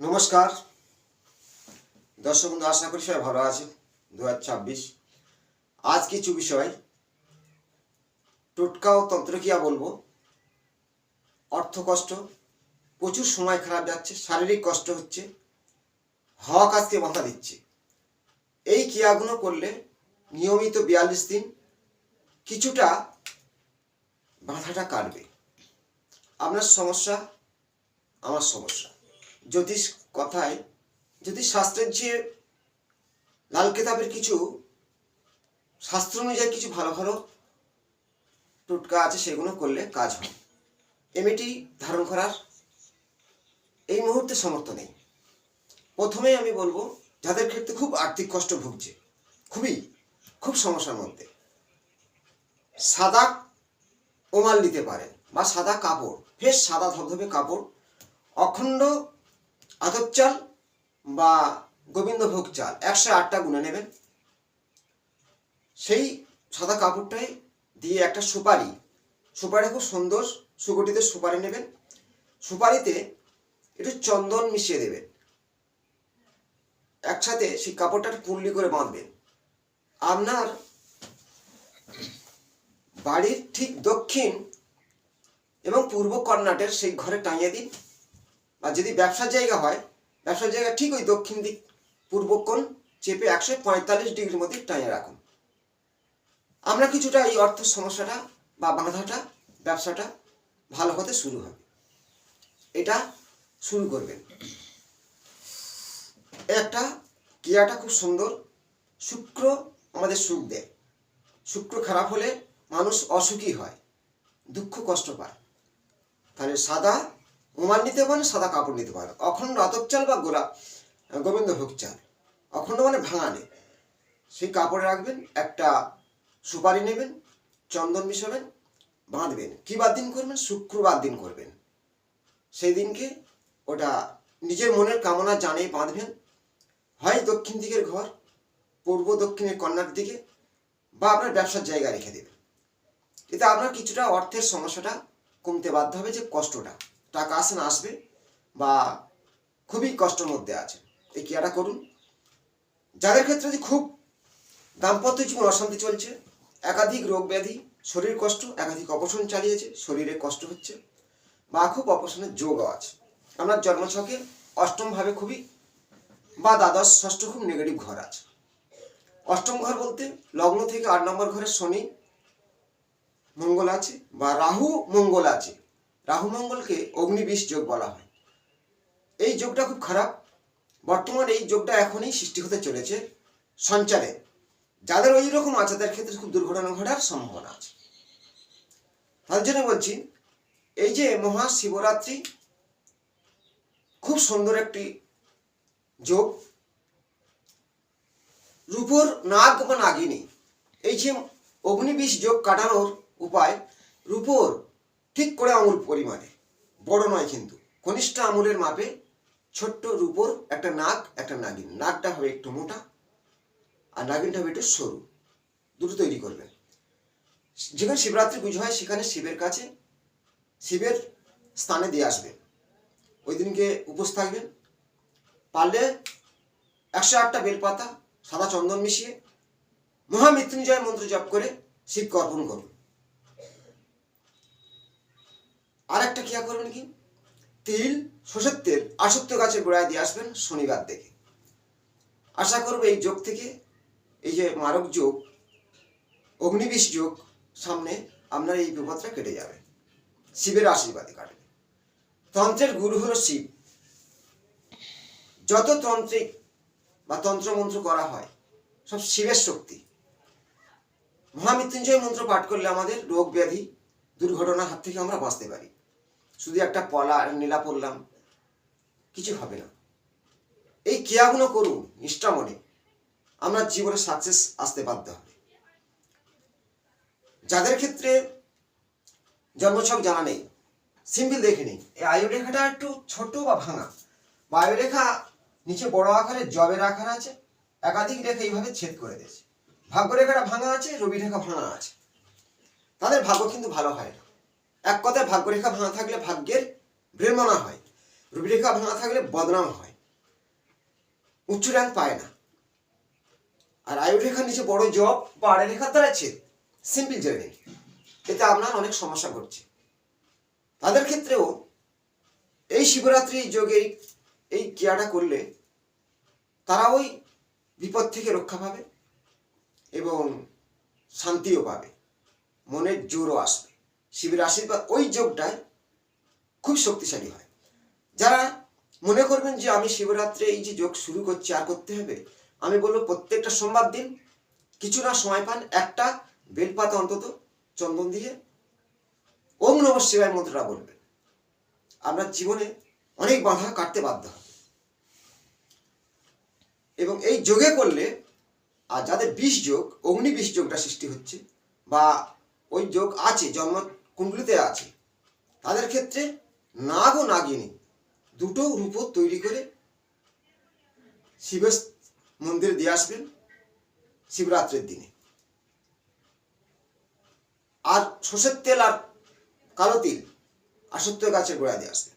নমস্কার। দর্শক বন্ধু, আশা করি সবাই ভালো আছে দু আজ কিছু বিষয়। টোটকা ও তন্ত্রকিয়া বলব। অর্থ কষ্ট। প্রচুর সময় খারাপ যাচ্ছে, শারীরিক কষ্ট হচ্ছে, হাওয়া কাজকে মাথা দিচ্ছে। এই ক্রিয়াগুলো করলে নিয়মিত বিয়াল্লিশ দিন কিছুটা মাথাটা কাটবে। আপনার সমস্যা, আমার সমস্যা। জ্যোতিষ কথায়, জ্যোতিষ শাস্ত্রের যে লাল কেতাবের কিছু শাস্ত্র অনুযায়ী কিছু ভালো ভালো টোটকা আছে, সেগুলো করলে কাজ হয়। এমএটি ধারণ করার এই মুহূর্তে সামর্থ্য নেই। প্রথমেই আমি বলব, যাদের ক্ষেত্রে খুব আর্থিক কষ্ট ভুগছে, খুবই, খুব সমস্যার মধ্যে, সাদা ওমাল নিতে পারেন বা সাদা কাপড় ফের সাদা ধবধবে কাপড়, অখণ্ড আতপ চাল বা গোবিন্দভোগ চাল একশো আটটা গুনে নেবেন। সেই সাদা কাপড়টাই দিয়ে একটা সুপারি। সুপারি খুব সুন্দর, সুগঠিত সুপারি নেবেন। সুপারিতে একটু চন্দন মিশিয়ে দেবেন। একসাথে সেই কাপড়টা পুল্লি করে বাঁধবেন। আপনার বাড়ির ঠিক দক্ষিণ এবং পূর্ব কর্ণাটের সেই ঘরে টাঙিয়ে দিন। বা যদি ব্যবসার জায়গা হয়, ব্যবসার জায়গা ঠিক ওই দক্ষিণ দিক, পূর্ব কোণ চেপে একশো পঁয়তাল্লিশ ডিগ্রির মধ্যে টাঙিয়ে রাখুন। আমরা কিছুটা এই অর্থ সমস্যাটা বা বাঁধাটা, ব্যবসাটা ভালো হতে শুরু হবে। এটা শুরু করবেন। একটা ক্রিয়াটা খুব সুন্দর। শুক্র আমাদের সুখ দেয়। শুক্র খারাপ হলে মানুষ অসুখী হয়, দুঃখ কষ্ট পায়। তাহলে সাদা উমাল নিতে পারেন সাদা কাপড় নিতে পারেন অখণ্ড আতপ চাল বা গোলা গোবিন্দভোগ চাল অখণ্ড মানে ভাঙা নেই। সেই কাপড়ে রাখবেন, একটা সুপারি নেবেন, চন্দন মিশাবেন, বাঁধবেন। কী বার দিন করবেন? শুক্রবার দিন করবেন। সেই দিনকে ওটা নিজের মনের কামনা জানিয়ে বাঁধবেন। হয় দক্ষিণ দিকের ঘর, পূর্ব দক্ষিণের কন্যার দিকে, বা আপনার ব্যবসার জায়গা রেখে দেবেন। এতে আপনার কিছুটা অর্থের সমস্যাটা কমতে বাধ্য হবে যে কষ্টটা। টাকা আসে না আসবে বা খুবই কষ্টের মধ্যে আছে। এই ক্রিয়াটা করুন। যাদের ক্ষেত্রে যে খুব দাম্পত্য জীবন অশান্তি চলছে, একাধিক রোগ ব্যাধি, শরীর কষ্ট, একাধিক অপারেশন চালিয়েছে, শরীরে কষ্ট হচ্ছে বা খুব অপারেশনের যোগও আছে। আপনার জন্মছকে অষ্টমভাবে খুবই বা দ্বাদশ, ষষ্ঠ খুব নেগেটিভ ঘর আছে। অষ্টম ঘর বলতে লগ্ন থেকে আট নম্বর ঘরে শনি মঙ্গল আছে বা রাহু মঙ্গল আছে। রাহু মঙ্গলকে অগ্নিবিষ যোগ বলা হয়। এই যোগটা খুব খারাপ। বর্তমান এই যোগটা এখনই সৃষ্টি হতে চলেছে সঞ্চারে। যাদের ওই রকম আছে, তাদের ক্ষেত্রে খুব দুর্ঘটনা ঘটার সম্ভাবনা আছে। তার জন্য বলছি, এই যে মহাশিবরাত্রি, খুব সুন্দর একটি যোগ। রূপর নাগ বা নাগিনী, এই যে অগ্নিবিষ যোগ কাটানোর উপায়, রূপর ঠিক করে আঙুল পরিমাণে। বড় নয় কিন্তু। কনিষ্ঠ আঙুলের মাপে ছোট্ট রূপর একটা নাক, একটা নাগিন। নাকটা হবে একটু মোটা আর নাগিনটা হবে একটু সরু। দুটো তৈরি করবেন। যেখানে শিবরাত্রি পুজো হয়, সেখানে শিবের কাছে শিবের স্থানে দিয়ে আসবেন। ওই দিনকে উপোস থাকবেন। পারলে একশো আটটা বেলপাতা, সাদা চন্দন মিশিয়ে মহামৃত্যুঞ্জয় মন্ত্র জপ করে শিবকে অর্পণ করুন। আর একটা ক্রিয়া করবেন কি? তিল, সর্ষের তেল আসত্য গাছের গোড়ায় দিয়ে আসবেন শনিবার দেখে আশা করব এই যোগ থেকে, এই যে মারক যোগ, অগ্নিবিষ যোগ, সামনে আপনার এই বিপদটা কেটে যাবে। শিবের আশীর্বাদে কাটবে। তন্ত্রের গুরু হলো শিব। যত তন্ত্রিক বা তন্ত্রমন্ত্র করা হয়, সব শিবের শক্তি। মহামৃত্যুঞ্জয় মন্ত্র পাঠ করলে আমাদের রোগ ব্যাধি দুর্ঘটনার হাত থেকে আমরা বাঁচতে পারি। শুধু একটা পলা নীলা পড়লাম কিছু হবে না। এই ক্রিয়াগুলো করুন নিষ্ঠা মনে। আমরা জীবনে সাকসেস আসতে বাধ্য হবে। যাদের ক্ষেত্রে জন্মছক জানা নেই সিম্পল দেখে নিন। এই আয়ুরেখাটা একটু ছোট বা ভাঙা। বা আয়ুরেখা নিচে বড় আকারে জবের আকার আছে, একাধিক রেখা এইভাবে ছেদ করে দিয়েছে। ভাগ্যরেখাটা ভাঙা আছে রবি রেখা ভাঙা আছে। তাদের ভাগ্য কিন্তু ভালো হয় না। এক কথায় ভাগ্যরেখা ভাঙা থাকলে ভাগ্যের ভ্রমণা হয়, রূপরেখা ভাঙা থাকলে বদনাম হয়। উচ্চ র্যাঙ্ক পায় না। আর আয়ু রেখার নিচে বড় জব বা আড়াই রেখার ছেদ সিম্পল জার্নি এতে আপনার অনেক সমস্যা ঘটছে। তাদের ক্ষেত্রেও এই শিবরাত্রি যোগে এই ক্রিয়াটা করলে তারা ওই বিপদ থেকে রক্ষা পাবে এবং শান্তিও পাবে। মনের জোরও আসবে। শিবের আশীর্বাদ ওই যোগটায় খুব শক্তিশালী হয়। যারা মনে করবেন যে আমি শিবরাত্রে এই যে যোগ শুরু করছি, আর করতে হবে? আমি বলব প্রত্যেকটা সোমবার দিন কিছু না সময় পান, একটা বেলপাতা অন্তত চন্দন দিয়ে ওম নম শিবায় মন্ত্রটা বলবেন। আপনার জীবনে অনেক বাধা কাটতে বাধ্য হবে। এবং এই যোগে করলে, আর যাদের বিষ যোগ, অগ্নি বিষ যোগটা সৃষ্টি হচ্ছে, বা ওই যোগ আছে, জন্ম কুণ্ডলিতে আছে? তাদের ক্ষেত্রে নাগ ও নাগিনী দুটো রূপ তৈরি করে শিবের মন্দিরে দিয়ে আসবেন শিবরাত্রির দিনে। আর সর্ষের তেল আর কালো তিল আসত্য গাছের গোড়া দিয়ে আসবেন।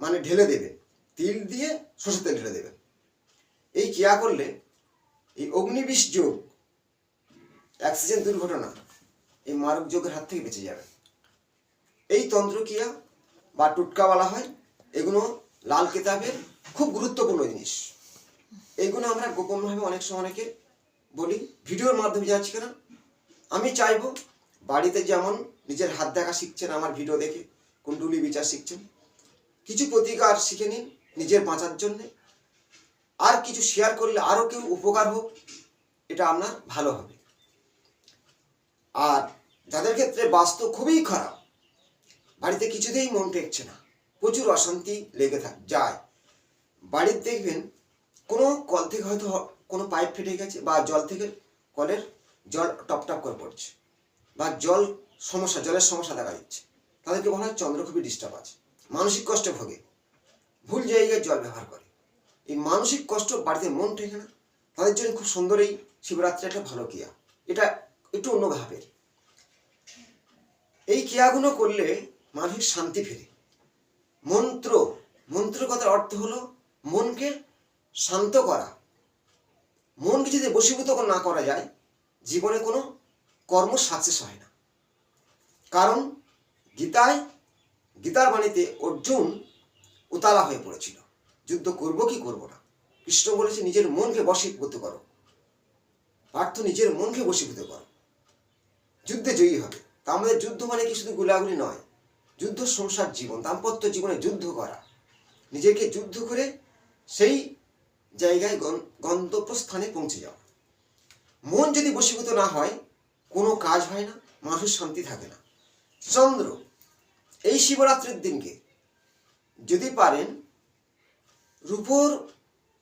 মানে ঢেলে দেবেন। তিল দিয়ে সর্ষের তেল ঢেলে দেবেন। এই ক্রিয়া করলে এই অগ্নিবিষ যোগ অ্যাক্সিডেন্ট দুর্ঘটনা এই মারক যোগের হাত থেকে বেঁচে যাবে। এই তন্ত্রক্রিয়া বা টুটকা বলা হয়, এগুলো লাল কেতাবের খুব গুরুত্বপূর্ণ জিনিস। এগুলো আমরা গোপনভাবে অনেক সময় অনেকে বলি, ভিডিওর মাধ্যমে যাচ্ছি কেন? আমি চাইব বাড়িতে যেমন নিজের হাত দেখা শিখছেন, আমার ভিডিও দেখে কুণ্ডুলি বিচার শিখছেন, কিছু প্রতিকার শিখে নিন নিজের বাঁচার জন্যে। আর কিছু শেয়ার করলে আরও কেউ উপকার হোক, এটা আপনার ভালো হবে। আর যাদের ক্ষেত্রে বাস্তু খুবই খারাপ বাড়িতে কিছুতেই মন টেকছে না। প্রচুর অশান্তি লেগে থাক যায়। বাড়ির দেখবেন, কোনো কল থেকে হয়তো কোনো পাইপ ফেটে গেছে বা জল থেকে কলের জল টপ টপ করে পড়ছে বা জল সমস্যা, জলের সমস্যা দেখা দিচ্ছে। তাদেরকে বলা হয় চন্দ্র খুবই ডিস্টার্ব আছে। মানসিক কষ্টে ভোগে। ভুল জায়গায় জল ব্যবহার করে। এই মানসিক কষ্ট বাড়িতে মন টেকে না। তাদের জন্য খুব সুন্দর এই শিবরাত্রি একটা ভালো ক্রিয়া। এটা একটু অন্য ভাবের। এই ক্রিয়াগুলো করলে মানুষের শান্তি ফেরে। মন্ত্র মন্ত্র কথার অর্থ হলো মনকে শান্ত করা। মনকে যদি বশীভূত না করা যায়, জীবনে কোনো কর্ম সাকসেস হয় না। কারণ গীতায়, গীতার বাণীতে অর্জুন উতালা হয়ে পড়েছিল। যুদ্ধ করব কি করব না? কৃষ্ণ বলেছে, নিজের মনকে বশীভূত করো। পার্থ, নিজের মনকে বশীভূত করো। যুদ্ধে জয়ী হবে। তা আমাদের যুদ্ধ মানে কি? শুধু গুলাগুলি নয়। যুদ্ধ সংসার জীবন, দাম্পত্য জীবনে যুদ্ধ করা। নিজেকে যুদ্ধ করে সেই জায়গায় গন- গন্তব্যস্থানে পৌঁছে যাওয়া মন যদি বশীভূত না হয়, কোনো কাজ হয় না, মানুষের শান্তি থাকে না। চন্দ্র, এই শিবরাত্রির দিনকে যদি পারেন, রূপোর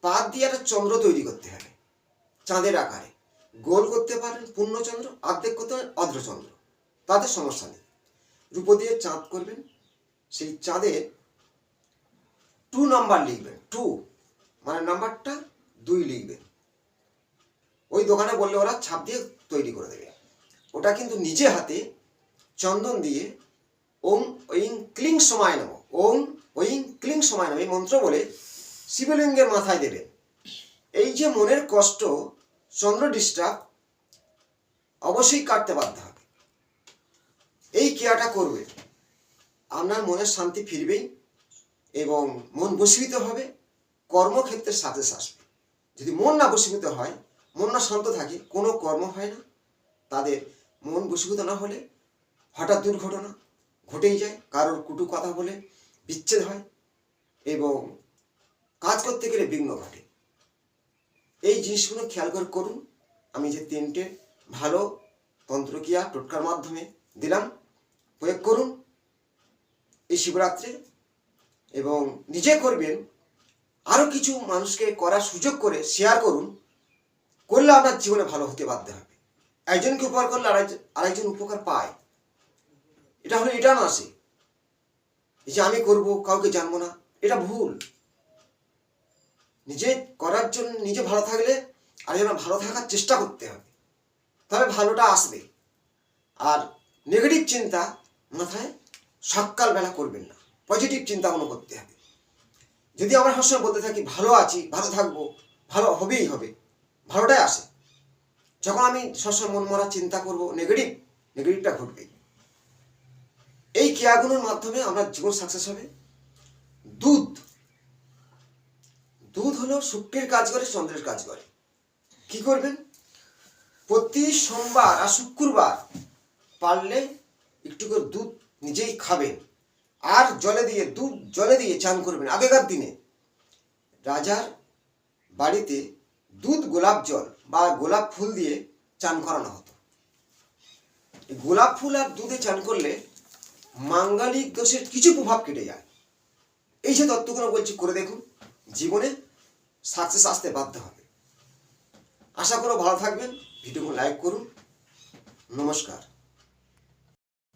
পাত দিয়ে একটা চন্দ্র তৈরি করতে হবে। চাঁদের আকারে। গোল করতে পারেন পূর্ণচন্দ্র অর্ধেক করতে পারেন অর্ধচন্দ্র। তাদের সমস্যা নেই। রূপো দিয়ে চাঁদ করবেন, সেই চাঁদে টু নাম্বার লিখবেন টু মানে নাম্বারটা দুই লিখবেন। ওই দোকানে বললে ওরা ছাপ দিয়ে তৈরি করে দেবে। ওটা কিন্তু নিজে হাতে চন্দন দিয়ে ওম ঐং ক্লিং সময় নম, ওম ঐং ক্লিং সময় নম, এই মন্ত্র বলে শিবলিঙ্গের মাথায় দেবেন। এই যে মনের কষ্ট, চন্দ্র ডিস্টার্ব অবশ্যই কাটতে বাধ্য ক্রিয়াটা করবে। আপনার মনের শান্তি ফিরবেই এবং মন বশীভূত হবে, কর্মক্ষেত্রের সাথে আসবে। যদি মন না বশীভূত হয়, মন না শান্ত থাকে, কোনো কর্ম হয় না। তাদের মন বশীভূত না হলে হঠাৎ দুর্ঘটনা ঘটেই যায়, কারোর কুটু কথা বলে বিচ্ছেদ হয় এবং কাজ করতে গেলে বিঘ্ন ঘটে। এই জিনিসগুলো খেয়াল করে করুন। আমি যে তিনটে ভালো তন্ত্রক্রিয়া টোটকার মাধ্যমে দিলাম প্রয়োগ করুন এই শিবরাত্রে এবং নিজে করবেন। আরও কিছু মানুষকে করার সুযোগ করে শেয়ার করুন। করলে আপনার জীবনে ভালো হতে বাধ্য হবে। একজনকে উপকার করলে আরেকজন উপকার পায়। এটা হলো, এটা না আসে। যে আমি করব, কাউকে জানব না, এটা ভুল। নিজে করার জন্য, নিজে ভালো থাকলে আরেকজন ভালো থাকার চেষ্টা করতে হবে। তবে ভালোটা আসবে। আর নেগেটিভ চিন্তা মাথায় সকালবেলা করবেন না। পজিটিভ চিন্তা কোনো করতে হবে। যদি আমরা সবসময় বলতে থাকি, ভালো আছি, ভালো থাকব, ভালো হবেই হবে। ভালোটাই আসে। যখন আমি সবসময় মন মরা চিন্তা করব নেগেটিভ নেগেটিভটা ঘটবে এই ক্রিয়াগুলোর মাধ্যমে আমরা জীবন সাকসেস হবে। দুধ। দুধ হলো শুক্রের কাজ করে, চন্দ্রের কাজ করে। কি করবেন? প্রতি সোমবার আর শুক্রবার পারলে একটু করে দুধ নিজেই খাবেন। আর জলে দিয়ে, দুধ জলে দিয়ে চান করবেন আগেকার দিনে। রাজার বাড়িতে দুধ গোলাপ জল বা গোলাপ ফুল দিয়ে চান করানো হতো। গোলাপ ফুল আর দুধে চান করলে মাঙ্গালিক দোষের কিছু প্রভাব কেটে যায়। এই যে তত্ত্বগুলো বলছি, করে দেখুন। জীবনে সাকসেস আসতে বাধ্য হবে। আশা করো ভালো থাকবেন। ভিডিওগুলো লাইক করুন। নমস্কার।